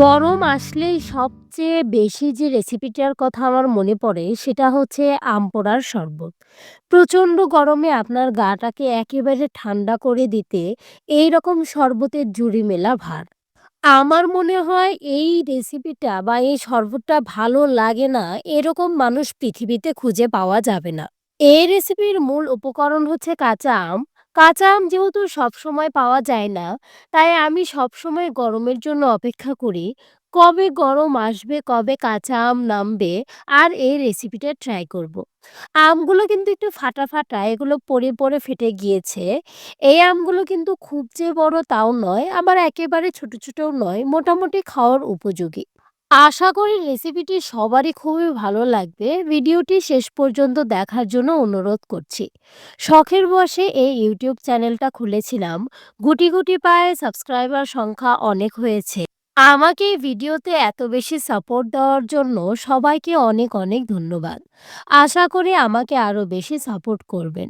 গরম আসলেই সবচেয়ে বেশি যে রেসিপিটার কথা আমার মনে পড়ে, সেটা হচ্ছে আম পোড়ার শরবত। প্রচণ্ড গরমে আপনার গাটাকে একেবারে ঠান্ডা করে দিতে এই রকম শরবতের জুড়ি মেলা ভার। আমার মনে হয় এই রেসিপিটা বা এই শরবতটা ভালো লাগে না, এরকম মানুষ পৃথিবীতে খুঁজে পাওয়া যাবে না। এই রেসিপির মূল উপকরণ হচ্ছে কাঁচা আম। কাঁচা আম যেহেতু সবসময় পাওয়া যায় না, তাই আমি সবসময় গরমের জন্য অপেক্ষা করি। কবে গরম আসবে, কবে কাঁচা আম নামবে আর এই রেসিপিটা ট্রাই করব। আমগুলো কিন্তু একটু ফাটা, ফাটা এগুলো পড়ে, পড়ে ফেটে গিয়েছে। এই আমগুলো কিন্তু খুব যে বড় তাও নয়, আবার একেবারে ছোট, ছোটও নয়। মোটামুটি খাওয়ার উপযোগী। আশা করি রেসিপিটি সবারই খুবই ভালো লাগবে। ভিডিওটি শেষ পর্যন্ত দেখার জন্য অনুরোধ করছি। শখের বসে এই ইউটিউব চ্যানেলটা খুলেছিলাম। গুটি, গুটি পায়ে সাবস্ক্রাইবার সংখ্যা অনেক হয়েছে। আমাকে এই ভিডিওতে এত বেশি সাপোর্ট দেওয়ার জন্য সবাইকে অনেক, অনেক ধন্যবাদ। আশা করি আমাকে আরও বেশি সাপোর্ট করবেন।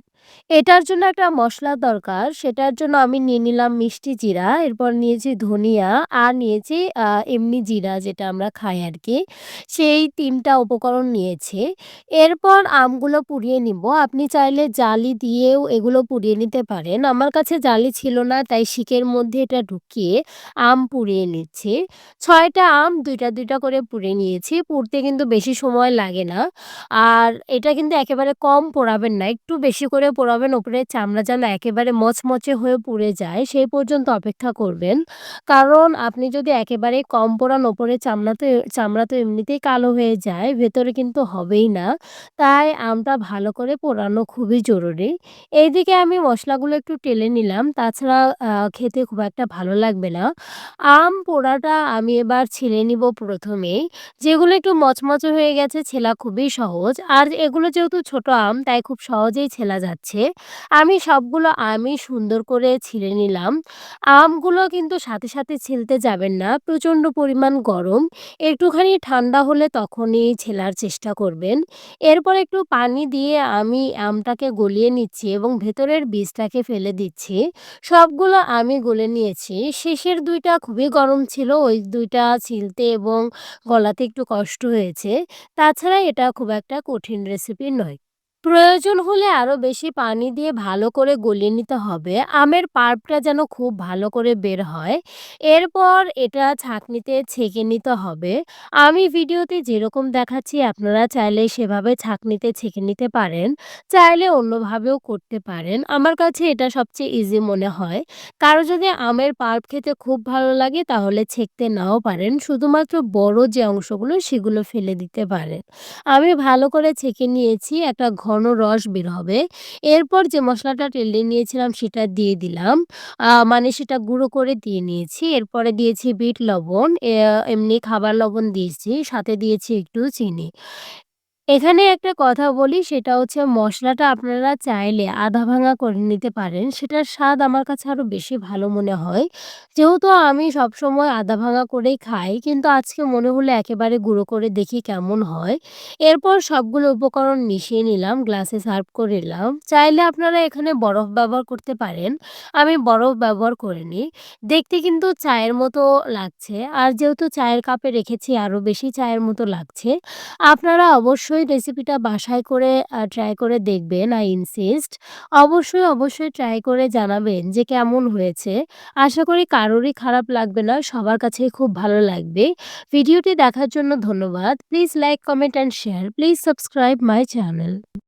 এটার জন্য একটা মশলা দরকার। সেটার জন্য আমি নিয়ে নিলাম মিষ্টি জিরা, এরপর নিয়েছি ধনিয়া আর নিয়েছি এমনি জিরা যেটা আমরা খাই আর কি সেই তিনটা উপকরণ নিয়েছে এরপর আমগুলো পুড়িয়ে নিব। আপনি চাইলে জালি দিয়েও এগুলো পুড়িয়ে নিতে পারেন। আমার কাছে জালি ছিল না তাই শিকের মধ্যে এটা ঢুকিয়ে আম পুড়িয়ে নিচ্ছি। ৬ টা আম দুইটা দুইটা করে পুড়ে নিয়েছি। পুড়তে কিন্তু বেশি সময় লাগে না। আর এটা কিন্তু একেবারে কম পোড়াবেন না। একটু বেশি করে পোড়াবেন ওপরে চামড়া যেন একেবারে মচমচে হয়ে পুড়ে যায় সেই পর্যন্ত অপেক্ষা করবেন। কারণ আপনি যদি একেবারে কম পোড়ান ওপরে চামড়া তো চামড়া তো এমনিতেই কালো হয়ে যায়, ভেতরে কিন্তু হবেই না। তাই আমটা ভালো করে পোড়ানো খুবই জরুরি। এইদিকে আমি মশলাগুলো একটু টেলে নিলাম। তাছাড়া খেতে খুব একটা ভালো লাগবে না। আম পোড়াটা আমি এবার ছিলে নিব ১ম এই। যেগুলো একটু মচমচে হয়ে গেছে ছেলা খুবই সহজ। আর এগুলো যেহেতু ছোট আম তাই খুব সহজেই ছেলা যাচ্ছে। আমি সবগুলো আমই সুন্দর করে ছিলে নিলাম। আমগুলো কিন্তু সাথে, সাথে ছিলতে যাবেন না। প্রচণ্ড পরিমাণ গরম। একটুখানি ঠান্ডা হলে তখনই ছেলার চেষ্টা করবেন। এরপর একটু পানি দিয়ে আমি আমটাকে গলিয়ে নিচ্ছি এবং ভেতরের বীজটাকে ফেলে দিচ্ছি। সবগুলো আমি গলে নিয়েছি। শেষের দুইটা খুবই গরম ছিল। ওই দুইটা ছিলতে এবং গলাতে একটু কষ্ট হয়েছে। তাছাড়া এটা খুব একটা কঠিন রেসিপি নয়। প্রয়োজন হলে আরও বেশি পানি দিয়ে ভালো করে গলিয়ে নিতে হবে। আমের পাল্পটা যেন খুব ভালো করে বের হয়। এরপর এটা ছাঁকনিতে ছেঁকে নিতে হবে। আমি ভিডিওতে যেরকম দেখাচ্ছি, আপনারা চাইলে সেভাবে ছাঁকনিতে ছেঁকে নিতে পারেন। চাইলে অন্যভাবেও করতে পারেন। আমার কাছে এটা সবচেয়ে ইজি মনে হয়। কারও যদি আমের পাল্প খেতে খুব ভালো লাগে, তাহলে ছেঁকতে নাও পারেন। শুধুমাত্র বড় যে অংশগুলো, সেগুলো ফেলে দিতে পারেন। আমি ভালো করে ছেঁকে নিয়েছি। একটা ঘন রস বের হবে। এরপর যে মশলাটা টেলে নিয়েছিলাম সেটা দিয়ে দিলাম। মানে সেটা গুঁড়ো করে দিয়ে নিয়েছি। এরপরে দিয়েছি বিট লবণ, এমনি খাবার লবণ দিয়েছি। সাথে দিয়েছি একটু চিনি। এখানে একটা কথা বলি সেটা হচ্ছে মশলাটা আপনারা চাইলে আধা ভাঙা করে নিতে পারেন। সেটার স্বাদ আমার কাছে আরও বেশি ভালো মনে হয়। যেহেতু আমি সবসময় আধা ভাঙা করেই খাই কিন্তু আজকে মনে হলো একেবারে গুঁড়ো করে দেখি কেমন হয়। এরপর সবগুলো উপকরণ মিশিয়ে নিলাম, গ্লাসে সার্ভ করে নিলাম। চাইলে আপনারা এখানে বরফ ব্যবহার করতে পারেন। আমি বরফ ব্যবহার করিনি। দেখতে কিন্তু চায়ের মতো লাগছে। আর যেহেতু চায়ের কাপে রেখেছি আরও বেশি চায়ের মতো লাগছে। আপনারা অবশ্যই রেসিপিটা বাসায় করে ট্রাই করে দেখবেন আই ইনসিস্ট। অবশ্যই, অবশ্যই ট্রাই করে জানাবেন যে কেমন হয়েছে। আশা করি কারোরই খারাপ লাগবে না। সবার কাছে খুব ভালো লাগবে। ভিডিওটি দেখার জন্য ধন্যবাদ। Please like, comment and share. Please subscribe my channel.